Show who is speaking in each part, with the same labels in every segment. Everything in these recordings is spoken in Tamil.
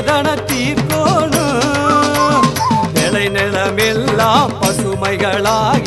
Speaker 1: வேதனை தீர்க்கோணும்? நிலை நிலமெல்லாம் பசுமைகளாகி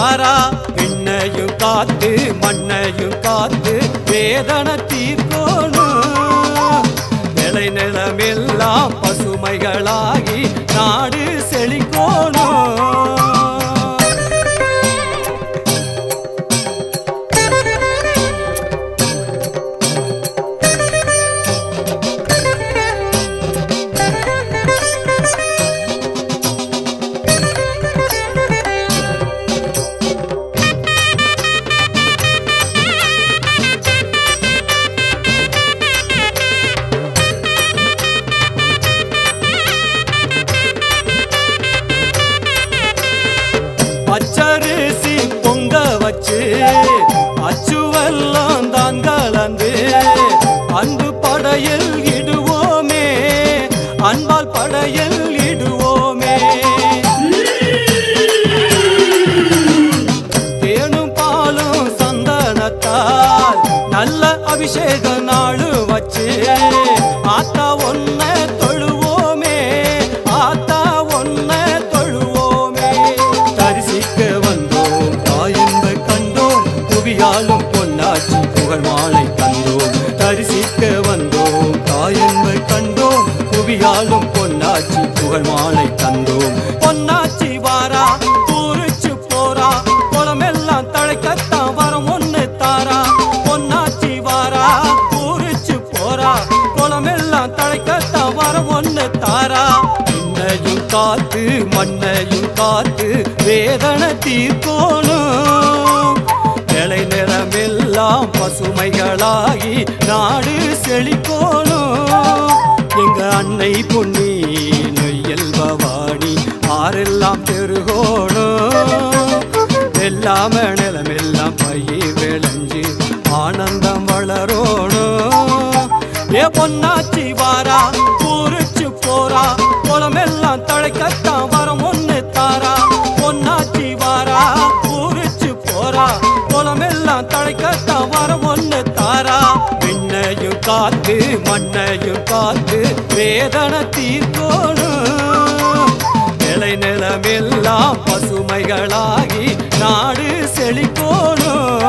Speaker 1: ஒண்ணு தாரா விண்ணையும் காத்து மண்ணையும் காத்து வேதனை தீர்க்கோணும் நிலை நிலமெல்லாம் பசுமைகளாகி நாடு செழி புகழ் மாலை தந்தோம். பொன்னாச்சி வாரா பூரிச்சு போரா குளமெல்லாம் தழைக்கத்தான் வரம் ஒண்ணு தாரா. பொன்னாச்சி வாரா பூரிச்சு போரா குளமெல்லாம் தழைக்கத்தான் வரம் ஒண்ணு தாரா. விண்ணையும் காத்து மண்ணையும் காத்து வேதனை தீர்க்கோணும். நிலை நிறமெல்லாம் பசுமைகளாகி நாடு செழிக்கோணும். எங்க அன்னை பொன்னி நொய்யல் பவானி ஆரெல்லாம் பெருகோணும் எல்லாம நிலமெல்லாம் பயிர் விளைஞ்சு ஆனந்தம் வளரோணும் ஏ பொன்னாச்சி வாரா பூரிச்சு போறா குளமெல்லாம் தழைக்கத்தான் வரம் ஒண்ணு தாரா. பொன்னாச்சி வாரா பூரிச்சு போறா குளமெல்லாம் தழைக்கத்தான் வரம் ஒண்ணு தாரா. விண்ணையும் காத்து மண்ணையும் காத்து வேதனை தீர்க்கோணும் மலை நிலமெல்லாம் பசுமைகளாகி நாடு செழிக்கோணும்.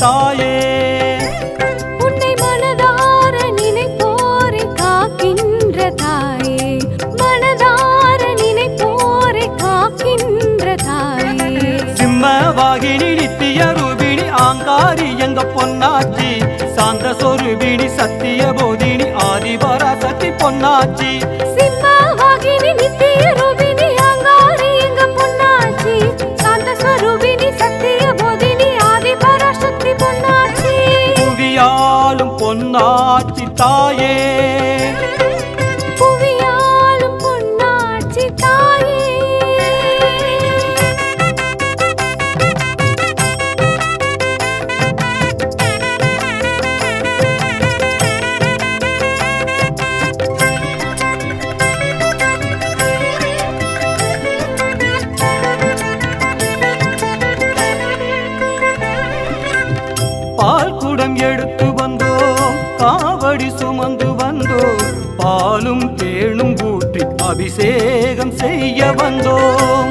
Speaker 1: தாயே
Speaker 2: உன்னை மனதார நினைப்போரை காக்கின்ற தாயே. மனதார நினைப்போரை காக்கின்ற தாயே.
Speaker 1: சிம்மவாகினி நித்திய ரூபிணி ஆங்காரி எங்க பொன்னாச்சி. சாந்த சொருபிணி சத்திய போதினி ஆதிபராசக்தி பொன்னாச்சி. வந்தோம் பாலும் தேனும் ஊற்றி அபிஷேகம் செய்ய வந்தோம்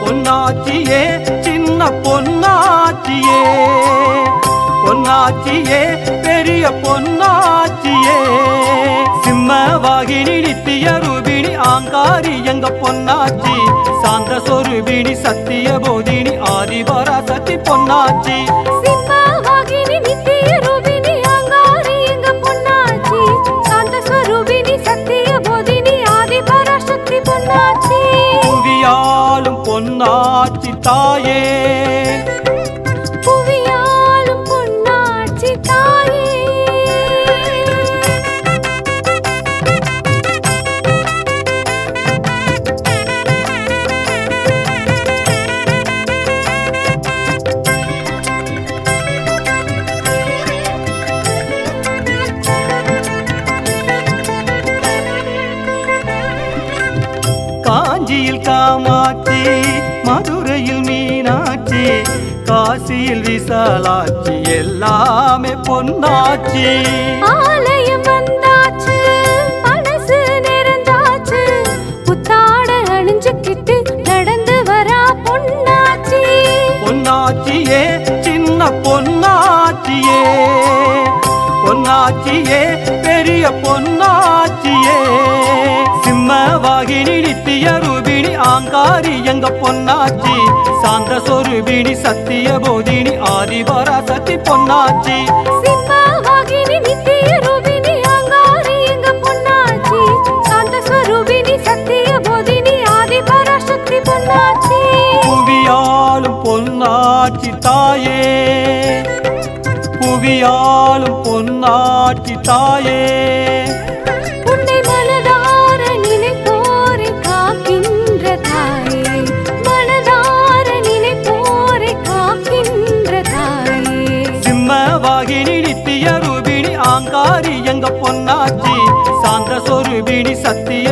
Speaker 1: பொன்னாச்சியே சின்ன பொன்னாச்சியே. பொன்னாச்சியே பெரிய பொன்னாச்சியே. சிம்மவாகினி நித்திய ரூபிணி ஆங்காரி எங்க பொன்னாச்சி. சாந்த சொருபிணி சத்திய போதினி
Speaker 2: அங்காரி எங்க பொன்னாச்சி. பொன்னாச்சி
Speaker 1: தாயே. காசியில் விசாலாட்சி எல்லாமே பொன்னாச்சி
Speaker 2: ஆலயம் வந்தாச்சு மனசு நிறைந்தாச்சு. புத்தாட அணிஞ்சுக்கிட்டு நடந்து வரா பொன்னாச்சி
Speaker 1: பொன்னாச்சியே சின்ன பொன்னாச்சியே பொன்னாச்சியே பெரிய பொன்னாச்சியே சிம்மவாகினி நித்திய ரூபிணி ஆங்காரி எங்க பொன்னாச்சி. சாந்த சொருபிணி சத்திய போதினி
Speaker 2: அங்காரி எங்க பொன்னாச்சி.
Speaker 1: புவியாளும் பொன்னாட்சி தாயே. புவியாளும் பொன்னாட்சி தாயே. ஆங்காரி பொன்னாச்சி சாந்த சொருபிணி சத்திய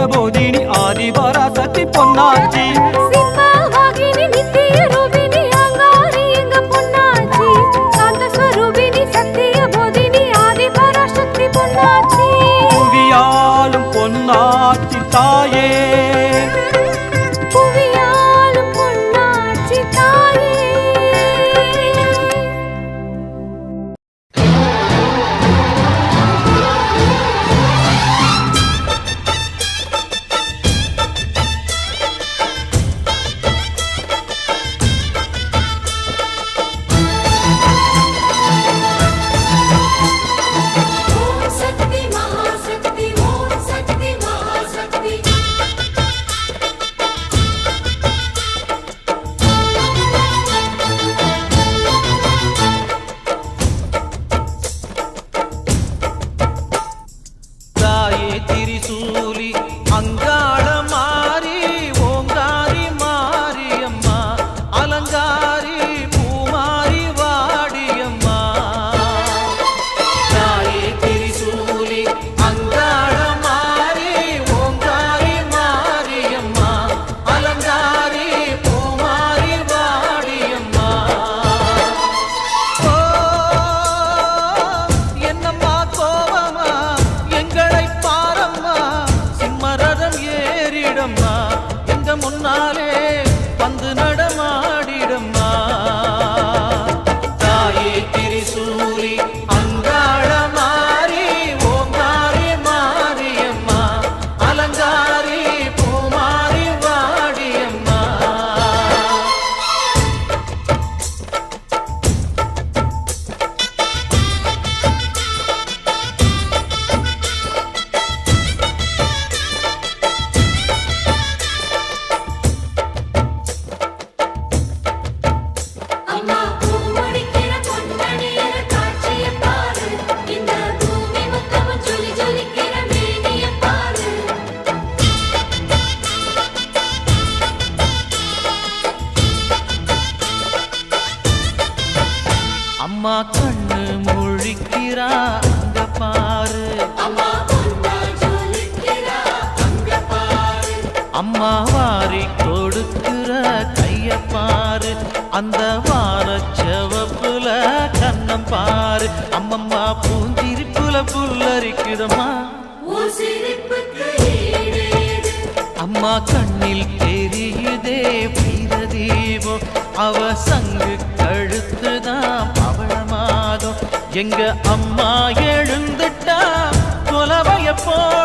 Speaker 3: போல